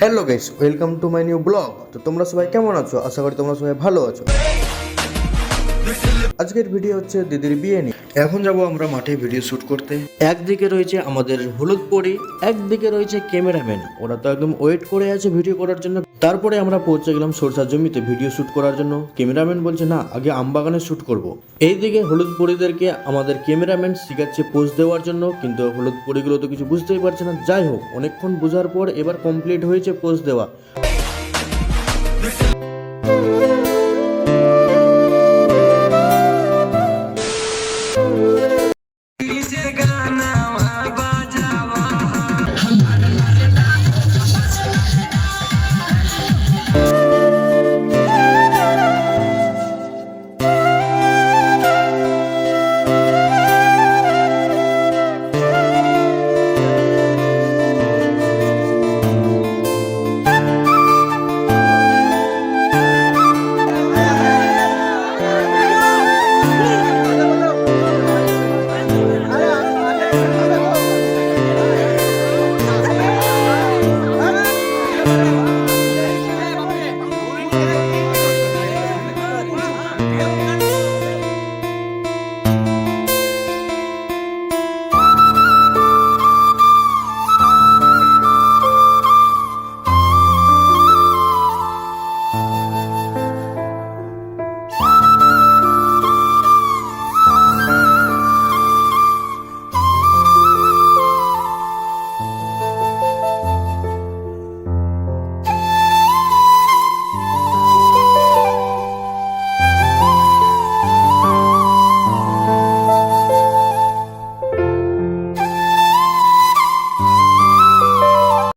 Hello guys welcome to my new blog তো তোমরা সবাই কেমন আছো? আশা করি তোমরা সবাই ভালো আছো। আজকের ভিডিও হচ্ছে দিদির বিয়ে নিয়ে। এখন যাব আমরা মাঠে ভিডিও শুট করতে। একদিকে রয়েছে আমাদের হলুদ পরি, একদিকে রয়েছে ক্যামেরাম্যান ওরা তো একদম ওয়েট করে আছে ভিডিও করার জন্য। তারপরে আমরা পৌঁছে গেলাম সরষার জমিতে ভিডিও শুট করার জন্য। ক্যামেরাম্যান বলছে, না, আগে আমবাগানে শুট করব। এইদিকে হলুদ পরিদেরকে আমাদের ক্যামেরাম্যান শিখাচ্ছে পোজ দেওয়ার জন্য। কিন্তু হলুদ পরিগুলো তো কিছু বুঝতেই পারছে না। যাই হোক, অনেকক্ষণ বোঝার পর এবার কমপ্লিট হয়েছে পোজ দেওয়া।